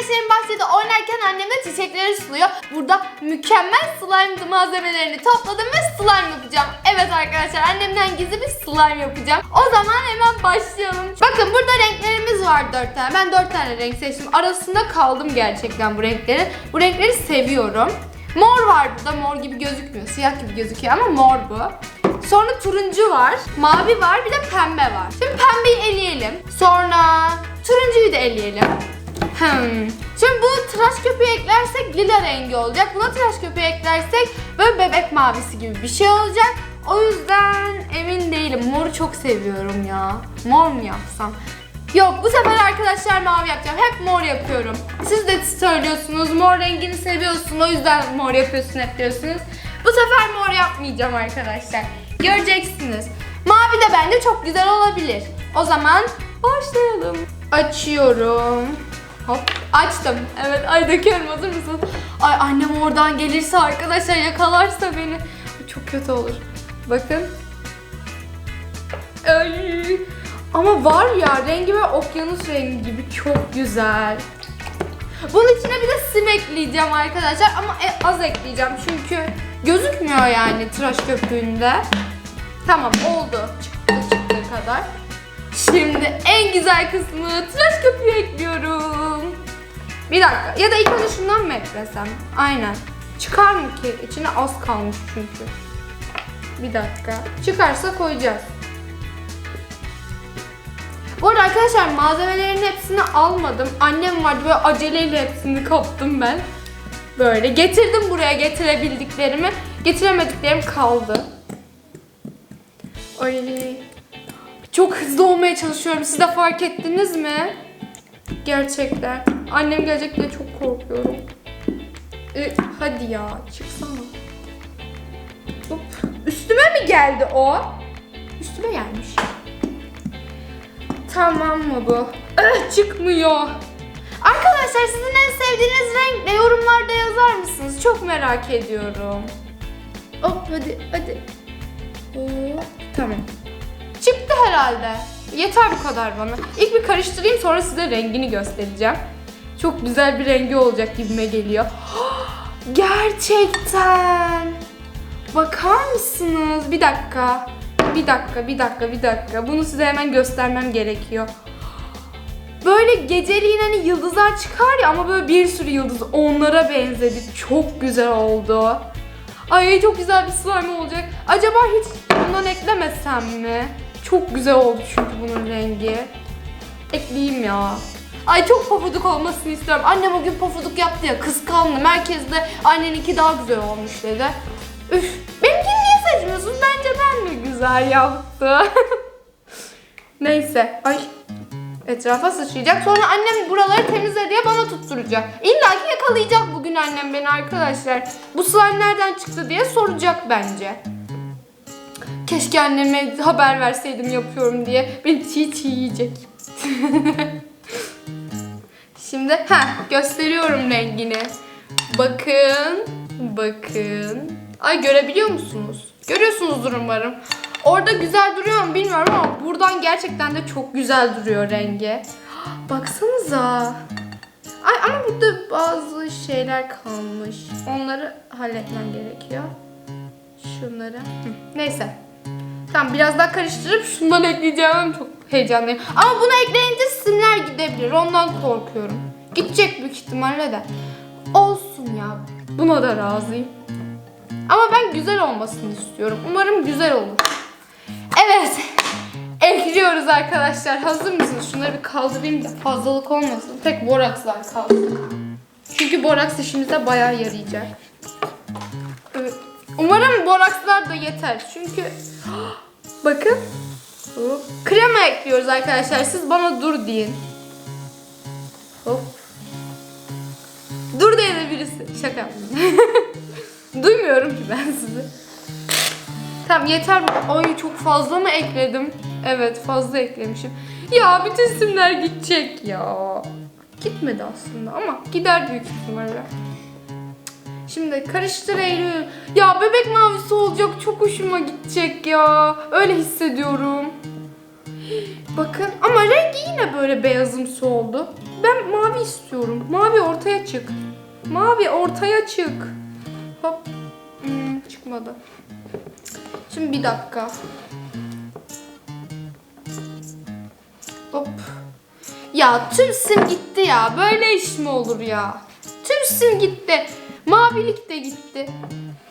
Kardeşlerim bahçede oynarken annem de çiçekleri suluyor. Burada mükemmel slime malzemelerini topladım ve slime yapacağım. Evet arkadaşlar annemden gizli bir slime yapacağım. O zaman hemen başlayalım. Bakın burada renklerimiz var dört tane. Ben dört tane renk seçtim. Arasında kaldım gerçekten bu renklerin. Bu renkleri seviyorum. Mor var burada. Mor gibi gözükmüyor. Siyah gibi gözüküyor ama mor bu. Sonra turuncu var. Mavi var. Bir de pembe var. Şimdi pembeyi eleyelim. Sonra turuncuyu da eleyelim. Hmm. Şimdi bu tıraş köpüğü eklersek lila rengi olacak. Buna tıraş köpüğü eklersek böyle bebek mavisi gibi bir şey olacak. O yüzden emin değilim. Moru çok seviyorum ya. Mor mu yapsam? Yok bu sefer arkadaşlar mavi yapacağım. Hep mor yapıyorum. Siz de söylüyorsunuz mor rengini seviyorsun o yüzden mor yapıyorsun hep diyorsunuz. Bu sefer mor yapmayacağım arkadaşlar. Göreceksiniz. Mavi de bence çok güzel olabilir. O zaman başlayalım. Açıyorum. Hop açtım. Evet ay döküyorum hazır mısın? Ay annem oradan gelirse arkadaşlar yakalarsa beni. Çok kötü olur. Bakın. Ay. Ama var ya rengi böyle okyanus rengi gibi çok güzel. Bunun içine bir de sim ekleyeceğim arkadaşlar ama e- az ekleyeceğim çünkü gözükmüyor yani tıraş köpüğünde. Tamam oldu. Çıktı çıktığı kadar. Şimdi en güzel kısmı tıraş köpüğü ekliyorum. Bir dakika ya da ilk önce şundan mı eklesem? Aynen. Çıkar mı ki? İçine az kalmış çünkü. Bir dakika. Çıkarsa koyacağız. Bu arada arkadaşlar malzemelerin hepsini almadım. Annem vardı böyle aceleyle hepsini kaptım ben. Böyle getirdim buraya getirebildiklerimi. Getiremediklerim kaldı. Ay. Çok hızlı olmaya çalışıyorum. Siz de fark ettiniz mi? Gerçekten. Annem gelecek diye çok korkuyorum. Ee, hadi ya çıksana. Hop. Üstüme mi geldi o? Üstüme gelmiş. Tamam mı bu? Ah, çıkmıyor. Arkadaşlar sizin en sevdiğiniz renk ne? Yorumlarda yazar mısınız? Çok merak ediyorum. Hop hadi hadi. Hop, tamam. Herhalde. Yeter bu kadar bana. İlk bir karıştırayım sonra size rengini göstereceğim. Çok güzel bir rengi olacak gibime geliyor. Gerçekten. Bakar mısınız? Bir dakika. Bir dakika, bir dakika, bir dakika. Bunu size hemen göstermem gerekiyor. Böyle geceliğin hani yıldızlar çıkar ya ama böyle bir sürü yıldız onlara benzedi. Çok güzel oldu. Ay çok güzel bir slime olacak. Acaba hiç bundan eklemesem mi? Çok güzel oldu çünkü bunun rengi. Ekleyeyim ya. Ay çok pofuduk olmasını istiyorum. Annem o gün pofuduk yaptı ya kıskandı. Merkezde anneninki daha güzel olmuş dedi. Üf. Benimkini niye seçmiyorsun? Bence ben de güzel yaptı. Neyse. Ay. Etrafa sıçrayacak. Sonra annem buraları temizle diye bana tutturacak. İlla ki yakalayacak bugün annem beni arkadaşlar. Bu slime nereden çıktı diye soracak bence. Keşke anneme haber verseydim yapıyorum diye. Beni çiğ çiğ yiyecek. Şimdi ha gösteriyorum rengini. Bakın. Bakın. Ay görebiliyor musunuz? Görüyorsunuzdur umarım. Orada güzel duruyor mu bilmiyorum ama buradan gerçekten de çok güzel duruyor rengi. Baksanıza. Ay ama burada bazı şeyler kalmış. Onları halletmem gerekiyor. Şunları. Hı, Neyse. Tamam biraz daha karıştırıp şundan ekleyeceğim. Çok heyecanlıyım. Ama bunu ekleyince simler gidebilir. Ondan korkuyorum. Gidecek büyük ihtimalle de. Olsun ya. Buna da razıyım. Ama ben güzel olmasını istiyorum. Umarım güzel olur. Evet. Ekliyoruz arkadaşlar. Hazır mısınız? Şunları bir kaldırayım da fazlalık olmasın. Tek borakslar kaldı. Çünkü boraks işimize bayağı yarayacak. Umarım borakslar da yeter. Çünkü bakın. Hop. Krema ekliyoruz arkadaşlar. Siz bana dur deyin. Hop. Dur diye birisi. Şaka. Duymuyorum ki ben sizi. Tamam yeter. Ay çok fazla mı ekledim? Evet fazla eklemişim. Ya bütün simler gidecek ya. Gitmedi aslında ama gider büyük ihtimalle. Şimdi karıştır Eylül. Ya bebek mavisi olacak çok hoşuma gidecek ya. Öyle hissediyorum. Bakın ama rengi yine böyle beyazımsı oldu. Ben mavi istiyorum. Mavi ortaya çık. Mavi ortaya çık. Hop. Hmm, çıkmadı. Şimdi bir dakika. Hop. Ya tüm sim gitti ya. Böyle iş mi olur ya? Tüm sim gitti. Mavilik de gitti.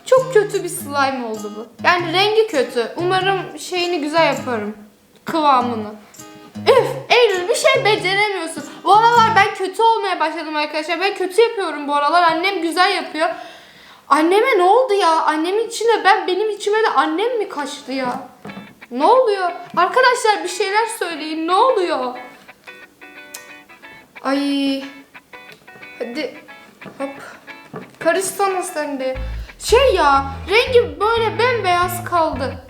Çok kötü bir slime oldu bu. Yani rengi kötü. Umarım şeyini güzel yaparım. Kıvamını. Üf, Eylül bir şey beceremiyorsun. Bu aralar ben kötü olmaya başladım arkadaşlar. Ben kötü yapıyorum bu aralar. Annem güzel yapıyor. Anneme ne oldu ya? Annemin içine ben benim içime de annem mi kaçtı ya? Ne oluyor? Arkadaşlar bir şeyler söyleyin. Ne oluyor? Ay. Hadi. Hop. Karışsana sen de. Şey ya, rengi böyle bembeyaz kaldı.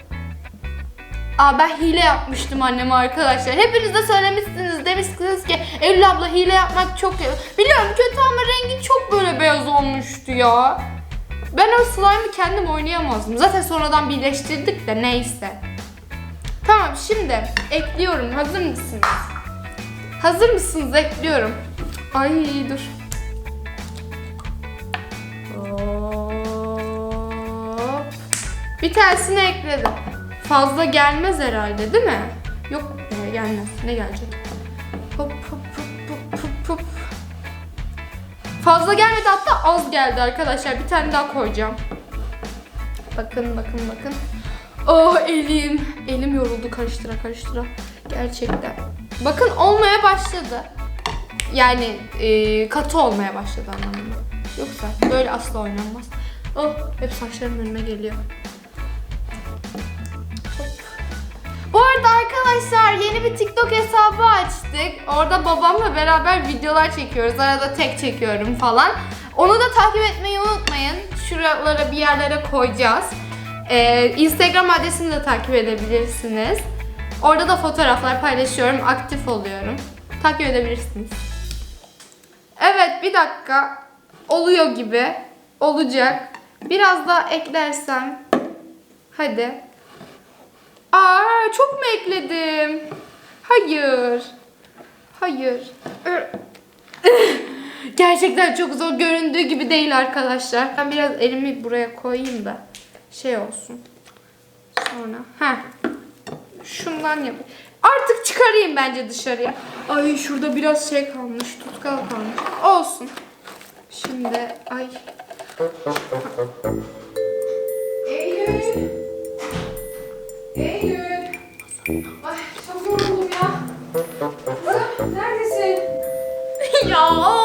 Aa ben hile yapmıştım anneme arkadaşlar. Hepiniz de söylemişsiniz. Demişsiniz ki Eylül abla hile yapmak çok. Biliyorum kötü ama rengi çok böyle beyaz olmuştu ya. Ben o slime'ı kendim oynayamazdım. Zaten sonradan birleştirdik de neyse. Tamam şimdi ekliyorum. Hazır mısınız? Hazır mısınız? Ekliyorum. Ay dur. Bir tanesini ekledim. Fazla gelmez herhalde değil mi? Yok e, gelmez. Ne gelecek? Hop hop hop hop hop. Fazla gelmedi hatta az geldi arkadaşlar. Bir tane daha koyacağım. Bakın bakın bakın. Oh elim. Elim yoruldu karıştıra karıştıra. Gerçekten. Bakın olmaya başladı. Yani e, katı olmaya başladı anlamında. Yoksa böyle asla oynanmaz. Oh hep saçlarım önüme geliyor. Bu arada arkadaşlar yeni bir TikTok hesabı açtık. Orada babamla beraber videolar çekiyoruz. Arada tek çekiyorum falan. Onu da takip etmeyi unutmayın. Şuralara bir yerlere koyacağız. Ee, Instagram adresini de takip edebilirsiniz. Orada da fotoğraflar paylaşıyorum. Aktif oluyorum. Takip edebilirsiniz. Evet bir dakika. Oluyor gibi. Olacak. Biraz daha eklersem. Hadi. Aa çok mu ekledim? Hayır. Hayır. Gerçekten çok zor göründüğü gibi değil arkadaşlar. Ben biraz elimi buraya koyayım da şey olsun. Sonra ha. Şundan yap. Artık çıkarayım bence dışarıya. Ay şurada biraz şey kalmış, tutkal kalmış. Olsun. Şimdi ay. Eylül. Ay çok yoruldum ya. Neredesin? ya.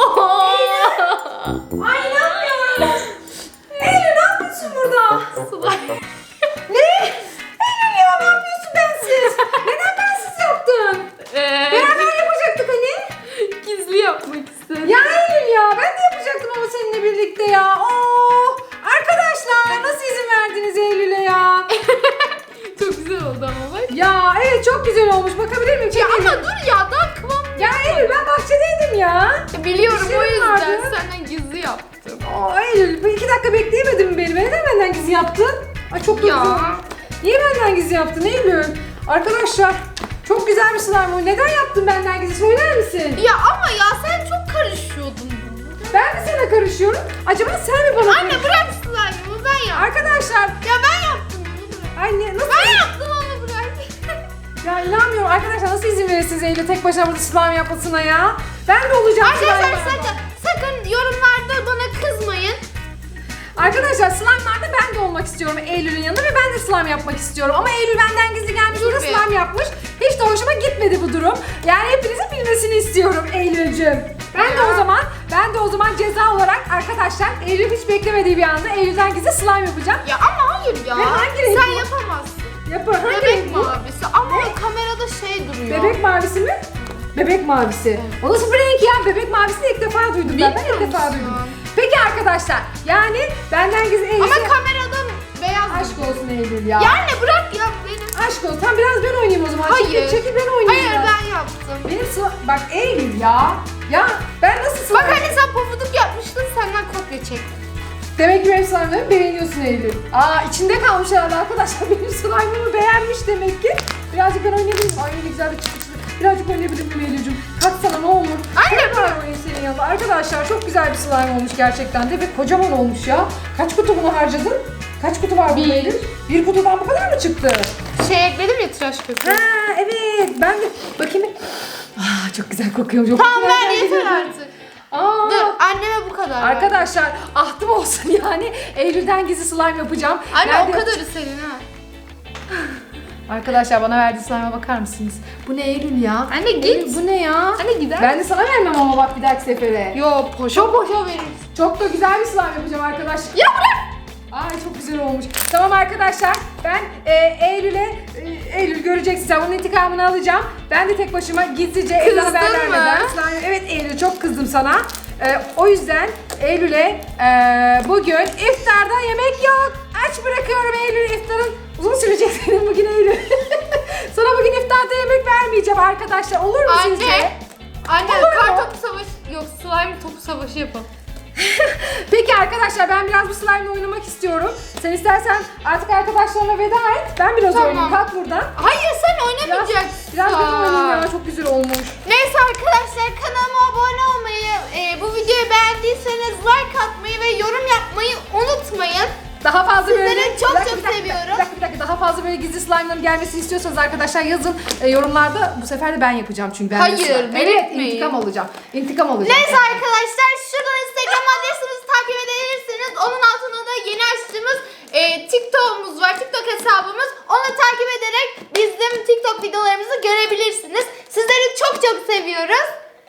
Güzel olmuş. Bakabilir miyim? Ya ama dur ya daha kıvam. Ya Eylül ben bahçedeydim ya. Biliyorum o yüzden vardı. senden gizli yaptım. Aa Eylül bir iki dakika bekleyemedin mi beni? Neden benden gizli yaptın? Ay çok da Ya. Niye benden gizli yaptın Eylül? Arkadaşlar çok güzel bir slime bu. Neden yaptın benden gizli söyler misin? Ya ama ya sen çok karışıyordun bana. Ben mi sana karışıyorum? Acaba sen mi bana Anne bırak slime'ımı ben yaptım. Arkadaşlar Ya ben yaptım bunu bırak. anne nasıl? Ben yaptım. Ya inanmıyorum arkadaşlar nasıl izin verirsiniz Eylül tek başına burada slime yapmasına ya? Ben de olacağım Arkadaşlar slime. sakın, sakın yorumlarda bana kızmayın. Arkadaşlar slime'larda ben de olmak istiyorum Eylül'ün yanında ve ben de slime yapmak istiyorum. Ama Eylül benden gizli gelmiş burada bir. slime yapmış. Hiç de hoşuma gitmedi bu durum. Yani hepinizin bilmesini istiyorum Eylül'cüm. Ben de o zaman ben de o zaman ceza olarak arkadaşlar Eylül hiç beklemediği bir anda Eylül'den gizli slime yapacağım. Ya ama hayır ya. Ve hangi renk Sen bu? yapamazsın. Yapın. Hangi Bebek renk bu? mavisi ama kamerada şey duruyor. Bebek mavisi mi? Bebek mavisi. O nasıl bir renk ya? Bebek mavisini ilk defa duydum ben. Ben Bilmiyor ilk defa musun? duydum. Peki arkadaşlar yani benden gizli Eylül. Ama kamerada beyaz Aşk duruyor. olsun Eylül ya. Ya anne bırak ya benim. Aşk olsun. Tamam biraz ben oynayayım o zaman. Hayır. Çekil, çekil ben oynayayım. Hayır biraz. ben yaptım. Benim sıla... Bak Eylül ya. Ya ben nasıl sıla... Bak hani sen pofuduk yapmıştın senden kopya çektim. Demek ki benim slime'larımı beğeniyorsun Eylül. Aa içinde kalmış herhalde arkadaşlar. Benim slime'ımı beğenmiş demek ki. Birazcık ben oynayabilir miyim? Ay ne güzel bir çıkıştı. Birazcık oynayabilir miyim Eylül'cüm? Kalksana ne olur. Anne, Tekrar oynayayım senin yanında. Arkadaşlar çok güzel bir slime olmuş gerçekten de ve kocaman olmuş ya. Kaç kutu bunu harcadın? Kaç kutu var burada Eylül? Bir kutudan bu kadar mı çıktı? Şey ekledim ya tıraş köpüğü. Ha evet ben de bakayım. Aa çok güzel kokuyor. Çok Tamam güzel ver yeter artık. Anneme bu kadar. Arkadaşlar ahtım olsun yani. Eylül'den gizli slime yapacağım. Anne Nerede- o kadarı senin ha. Arkadaşlar bana verdiği slime'a bakar mısınız? Bu ne Eylül ya? Anne git. Eylül, bu ne ya? Anne gider. Ben de sana vermem ama bak bir dahaki sefere. Yo poşa poşa verirsin. Çok da güzel bir slime yapacağım arkadaşlar. Ya bırak. Ay çok güzel olmuş. Tamam arkadaşlar ben e, Eylül'e e, Eylül göreceksin sen onun intikamını alacağım. Ben de tek başıma gizlice evde Kızdın haber mı? vermeden slime- Evet Eylül çok kızdım sana. E, o yüzden Eylül'e e, bugün iftarda yemek yok. Aç bırakıyorum Eylül iftarın. Uzun sürecek senin bugün Eylül. sana bugün iftarda yemek vermeyeceğim arkadaşlar. Olur mu sizce? Anne. Anne Olur mu? kar topu savaşı yok slime topu savaşı yapalım. Peki arkadaşlar ben biraz bu slime'la oynamak istiyorum. Sen istersen artık arkadaşlarına veda et. Ben biraz Tamam. oynayayım. Kalk buradan. Hayır sen Biraz, oynamayacaksın. biraz ben oynayayım ya. Çok güzel olmuş. Neyse arkadaşlar kanalıma abone olmayı, e, bu videoyu beğendiyseniz like atmayı ve yorum yapmayı unutmayın. Daha fazla Sizleri böyle... çok çok seviyorum. Bir dakika, bir dakika. Daha fazla böyle gizli slime'ların gelmesini istiyorsanız arkadaşlar yazın e, yorumlarda. Bu sefer de ben yapacağım çünkü ben de Hayır, slime. Evet belirtmeyin. intikam alacağım. İntikam alacağım. Neyse arkadaşlar şuradan Instagram adresimizi takip edebilirsiniz. Onun altında da yeni açtığımız e, TikTok'umuz var. TikTok hesabımız. Onu takip ederek bizim TikTok videolarımızı görebilirsiniz. Sizleri çok çok seviyoruz.